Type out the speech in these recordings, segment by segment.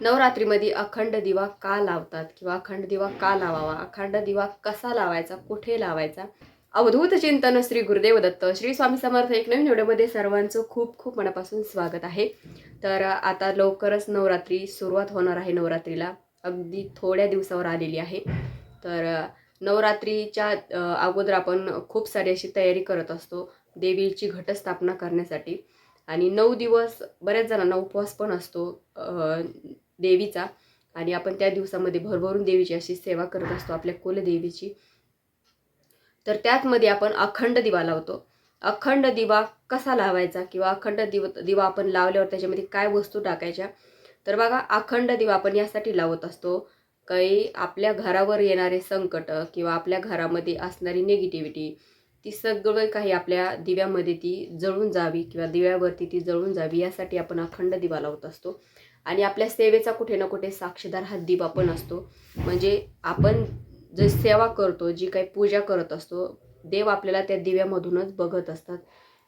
नवरात्रीमध्ये अखंड दिवा का लावतात किंवा अखंड दिवा का लावावा? अखंड दिवा कसा लावायचा? कुठे लावायचा? अवधूत चिंतन श्री गुरुदेव दत्त. श्री स्वामी समर्थ एक नवीन व्हिडिओमध्ये सर्वांचं खूप खूप मनापासून स्वागत आहे. तर आता लवकरच नवरात्री सुरुवात होणार आहे नवरात्रीला. अगदी थोड्या दिवसावर आलेली आहे. तर नवरात्रीच्या अगोदर आपण खूप सारी अशी तयारी करत असतो. देवीची घटस्थापना करण्यासाठी. आणि नऊ दिवस बऱ्याच जणांना उपवास पण असतो. देवीचा. आणि आपण त्या दिवसामध्ये भरभरून देवीची अशी सेवा करत असतो आपल्या कुलदेवीची. तर त्यातमध्ये आपण अखंड दिवा लावतो. अखंड दिवा कसा लावायचा किंवा अखंड दिव दिवा आपण लावल्यावर त्याच्यामध्ये काय वस्तू टाकायच्या? तर बघा अखंड दिवा आपण यासाठी लावत असतो काही आपल्या घरावर येणारे संकट किंवा आपल्या घरामध्ये असणारी निगेटिव्हिटी ती सगळं काही आपल्या दिव्यामध्ये ती जळून जावी किंवा दिव्यावरती ती जळून जावी यासाठी आपण अखंड दिवा लावत असतो. आणि आपल्या सेवेचा कुठे ना कुठे साक्षीदार हा दिवा पण असतो. म्हणजे आपण जे सेवा करतो जी काही पूजा करत असतो देव आपल्याला त्या दिव्यामधूनच बघत असतात.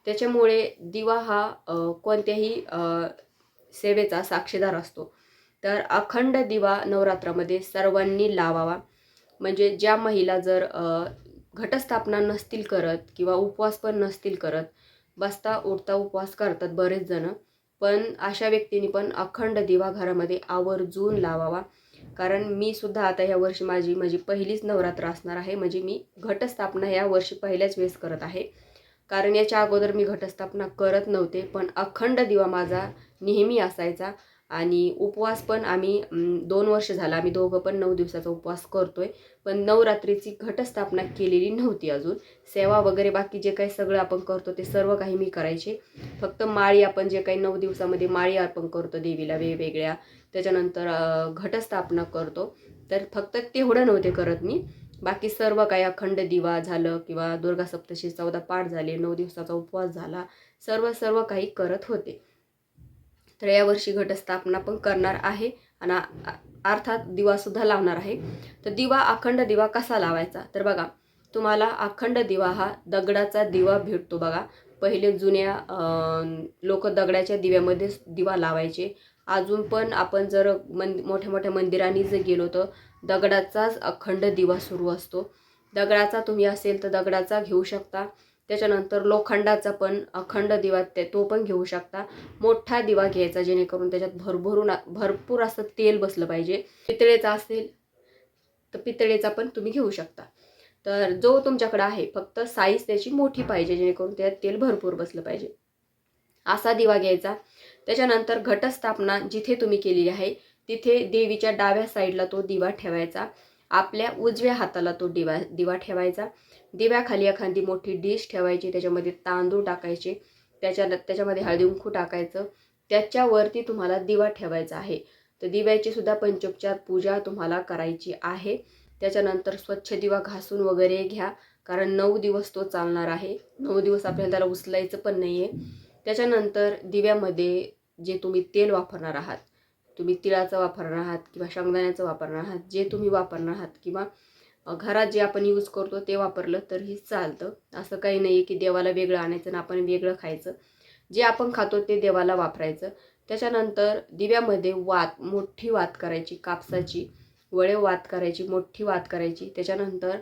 त्याच्यामुळे दिवा हा कोणत्याही सेवेचा साक्षीदार असतो. तर अखंड दिवा नवरात्रामध्ये सर्वांनी लावावा. म्हणजे ज्या महिला जर घटस्थापना नसतील करत किंवा उपवास पण नसतील करत बसता उठता उपवास करतात बरेच जणं पण अशा व्यक्तींनी पण अखंड दिवा घरामध्ये आवर्जून लावावा. कारण मी सुद्धा आता ह्या वर्षी माझी माझी पहिलीच नवरात्र असणार आहे. म्हणजे मी घटस्थापना या वर्षी पहिल्याच वेळेस करत आहे. कारण याच्या अगोदर मी घटस्थापना करत नव्हते. पण अखंड दिवा माझा नेहमी असायचा. आणि उपवास पण आम्ही दोन वर्ष झाला. आम्ही दोघं पण नऊ दिवसाचा उपवास करतोय. पण नवरात्रीची घटस्थापना केलेली नव्हती अजून. सेवा वगैरे बाकी जे काही सगळं आपण करतो ते सर्व काही मी करायचे. फक्त माळी आपण जे काही नऊ दिवसामध्ये माळी अर्पण करतो देवीला वेगवेगळ्या. त्याच्यानंतर घटस्थापना करतो. तर फक्त तेवढं नव्हते करत मी. बाकी सर्व काही अखंड दिवा झालं किंवा दुर्गा सप्तशी चौदा पाठ झाले नऊ दिवसाचा उपवास झाला. सर्व सर्व काही करत होते. तर यावर्षी घटस्थापना पण करणार आहे आणि अर्थात दिवासुद्धा लावणार आहे. तर दिवा अखंड दिवा कसा लावायचा? तर बघा तुम्हाला अखंड दिवा हा दगडाचा दिवा भेटतो बघा. पहिले जुन्या लोक दगडाच्या दिव्यामध्ये दिवा लावायचे. अजून पण आपण जर मन मोठ्या मोठ्या मंदिरांनी जर गेलो तर दगडाचाच अखंड दिवा सुरू असतो. दगडाचा तुम्ही असेल तर दगडाचा घेऊ शकता. त्याच्यानंतर लोखंडाचा पण अखंड दिवा ते तो पण घेऊ शकता. मोठा दिवा घ्यायचा जेणेकरून त्याच्यात भरभरून भरपूर असं तेल बसलं पाहिजे. पितळेचा असेल तर पितळेचा पण तुम्ही घेऊ शकता. तर जो तुमच्याकडे आहे फक्त साईज त्याची मोठी पाहिजे जेणेकरून त्यात तेल भरपूर बसलं पाहिजे. असा दिवा घ्यायचा. त्याच्यानंतर घटस्थापना जिथे तुम्ही केलेली आहे तिथे देवीच्या डाव्या साईडला तो दिवा ठेवायचा. आपल्या उजव्या हाताला तो दिवा दिवा ठेवायचा. दिव्याखाली एखादी मोठी डिश ठेवायची त्याच्यामध्ये तांदूळ टाकायचे त्याच्या त्याच्यामध्ये हळदी उंखू टाकायचं. त्याच्यावरती तुम्हाला दिवा ठेवायचा आहे. तर दिव्याची सुद्धा पंचोपचार पूजा तुम्हाला करायची आहे. त्याच्यानंतर स्वच्छ दिवा घासून वगैरे घ्या कारण नऊ दिवस तो चालणार आहे. नऊ दिवस आपल्याला त्याला उचलायचं पण नाही आहे त्याच्यानंतर दिव्यामध्ये जे तुम्ही तेल वापरणार आहात तुम्ही तिळाचं वापरणार आहात किंवा शेंगदाण्याचं वापरणार आहात जे तुम्ही वापरणार आहात किंवा घरात जे आपण यूज करतो ते वापरलं तरीही चालतं. असं काही नाही की देवाला वेगळं आणायचं आणि आपण वेगळं खायचं. जे आपण खातो ते देवाला वापरायचं. त्याच्यानंतर दिव्यामध्ये वात मोठी वात करायची कापसाची. वळे वात करायची मोठी वात करायची. त्याच्यानंतर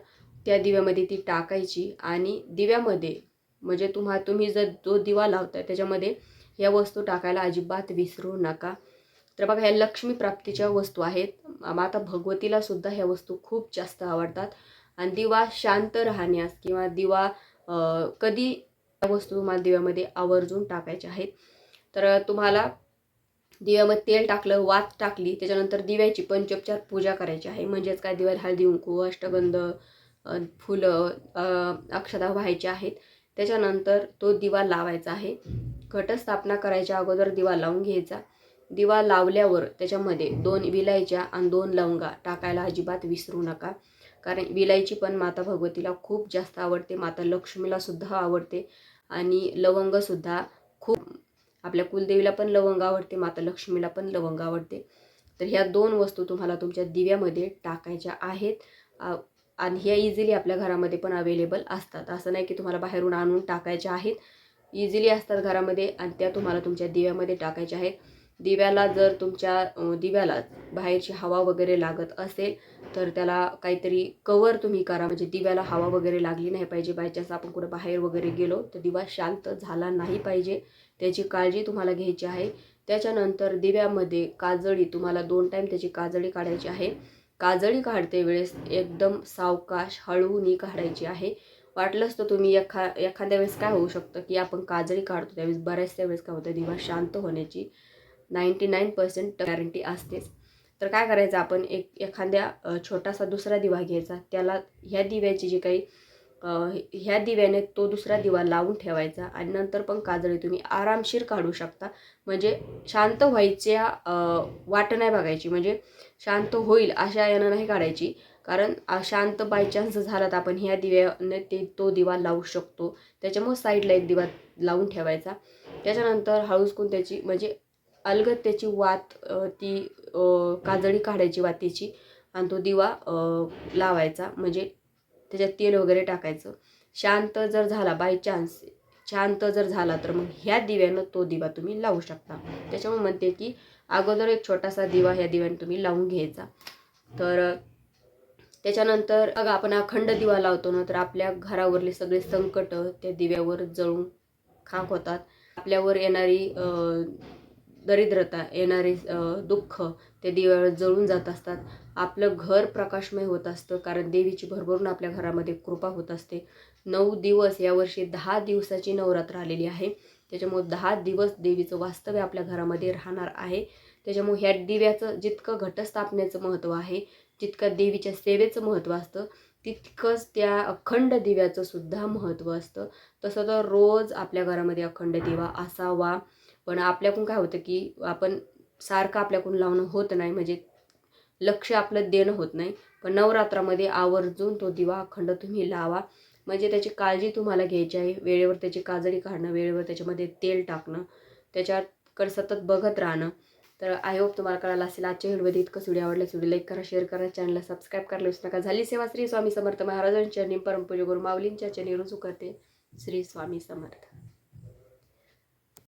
त्या दिव्यामध्ये ती टाकायची आणि दिव्यामध्ये म्हणजे तुम्हा तुम्ही जर जो दिवा लावताय त्याच्यामध्ये या वस्तू टाकायला अजिबात विसरू नका. तर बघा ह्या लक्ष्मी प्राप्तीच्या वस्तू आहेत. माता भगवतीला सुद्धा ह्या वस्तू खूप जास्त आवडतात. आणि दिवा शांत राहण्यास किंवा दिवा कधी या वस्तू तुम्हाला दिव्यामध्ये आवर्जून टाकायच्या आहेत. तर तुम्हाला दिव्यामध्ये तेल टाकलं वात टाकली त्याच्यानंतर दिव्याची पंचोपचार पूजा करायची आहे. म्हणजेच काय? दिव्याला हळदी कुंकू अष्टगंध फुलं अक्षता व्हायच्या आहेत. त्याच्यानंतर तो दिवा लावायचा आहे. घटस्थापना करायच्या अगोदर दिवा लावून घ्यायचा. दिवा लावल्यावर त्याच्यामध्ये दोन विलायच्या आणि दोन लवंगा टाकायला अजिबात विसरू नका. कारण विलायची पण माता भगवतीला खूप जास्त आवडते. माता लक्ष्मीला सुद्धा आवडते. आणि लवंगसुद्धा खूप आपल्या कुलदेवीला पण लवंग आवडते माता लक्ष्मीला पण लवंग आवडते. तर ह्या दोन वस्तू तुम्हाला तुमच्या दिव्यामध्ये टाकायच्या आहेत. आणि ह्या इझिली आपल्या घरामध्ये पण अवेलेबल असतात. असं नाही की तुम्हाला बाहेरून आणून टाकायच्या आहेत. इझिली असतात घरामध्ये आणि त्या तुम्हाला तुमच्या दिव्यामध्ये टाकायच्या आहेत. दिव्याला जर तुमच्या दिव्याला बाहेरची हवा वगैरे लागत असेल तर त्याला काहीतरी कवर तुम्ही करा. म्हणजे दिव्याला हवा वगैरे लागली नाही पाहिजे बायचान्स आपण कुठं बाहेर वगैरे गेलो तर दिवा शांत झाला नाही पाहिजे. त्याची काळजी तुम्हाला घ्यायची आहे. त्याच्यानंतर दिव्यामध्ये काजळी तुम्हाला दोन टाईम त्याची काजळी काढायची आहे. काजळी काढते वेळेस एकदम सावकाश हळूनी काढायची आहे. वाटलंच तर तुम्ही एखा एखाद्या वेळेस काय होऊ शकतं की आपण काजळी काढतो त्यावेळेस बऱ्याचशा वेळेस काय होतं दिवा शांत होण्याची नाईंटी नाईन पर्सेंट गॅरंटी असतेच. तर काय करायचं आपण एक एखाद्या छोटासा दुसरा दिवा घ्यायचा. त्याला ह्या दिव्याची जी काही ह्या दिव्याने तो दुसरा दिवा लावून ठेवायचा आणि नंतर पण काजळी तुम्ही आरामशीर काढू शकता. म्हणजे शांत व्हायच्या वाट नाही बघायची. म्हणजे शांत होईल अशा यानं नाही काढायची. कारण शांत शांत बायचान्स झाला तर आपण ह्या दिव्याने ते तो दिवा लावू शकतो. त्याच्यामुळे साईडला एक दिवा लावून ठेवायचा. त्याच्यानंतर हळूचकून त्याची म्हणजे अलगद त्याची वात ती काजळी काढायची वातीची आणि तो दिवा लावायचा. म्हणजे त्याच्यात तेल वगैरे टाकायचं. शांत जर झाला बाय चान्स शांत जर झाला तर मग ह्या दिव्यानं तो दिवा तुम्ही लावू शकता. त्याच्यामुळे म्हणते की अगोदर एक छोटासा दिवा ह्या दिव्याने तुम्ही लावून घ्यायचा. तर त्याच्यानंतर बघा आपण अखंड दिवा लावतो ना तर आपल्या घरावरले सगळे संकट त्या दिव्यावर जळून खाक होतात. आपल्यावर येणारी दरिद्रता येणारे दुःख ते दिव्यावर जळून जात असतात. आपलं घर प्रकाशमय होत असतं कारण देवीची भरभरून आपल्या घरामध्ये कृपा होत असते. नऊ दिवस यावर्षी दहा दिवसाची नवरात्र आलेली आहे. त्याच्यामुळे दहा दिवस देवीचं वास्तव्य आपल्या घरामध्ये राहणार आहे. त्याच्यामुळे ह्या दिव्याचं जितकं घटस्थापनेचं महत्त्व आहे जितकं देवीच्या सेवेचं महत्त्व असतं तितकंच त्या अखंड दिव्याचं सुद्धा महत्त्व असतं. तसं तर रोज आपल्या घरामध्ये अखंड दिवा असावा. पण आपल्याकडून काय होतं की आपण सारखं आपल्याकडून लावणं होत नाही म्हणजे लक्ष आपलं देणं होत नाही. पण नवरात्रामध्ये आवर्जून तो दिवा अखंड तुम्ही लावा. म्हणजे त्याची काळजी तुम्हाला घ्यायची आहे. वेळेवर त्याची काजळी काढणं वेळेवर त्याच्यामध्ये तेल टाकणं त्याच्याकडे सतत बघत राहणं. तर आय होप तुम्हाला कळालं असेल आजच्या व्हिडिओमध्ये इतकं व्हिडिओ आवडल्यास व्हिडिओ लाईक करा शेअर करा चॅनलला सबस्क्राईब करायला विसरू नका. झाली सेवा श्री स्वामी समर्थ महाराजांच्या निम परमपूज्य गुरु माऊलींच्या चरणी रुजू करते श्री स्वामी समर्थ.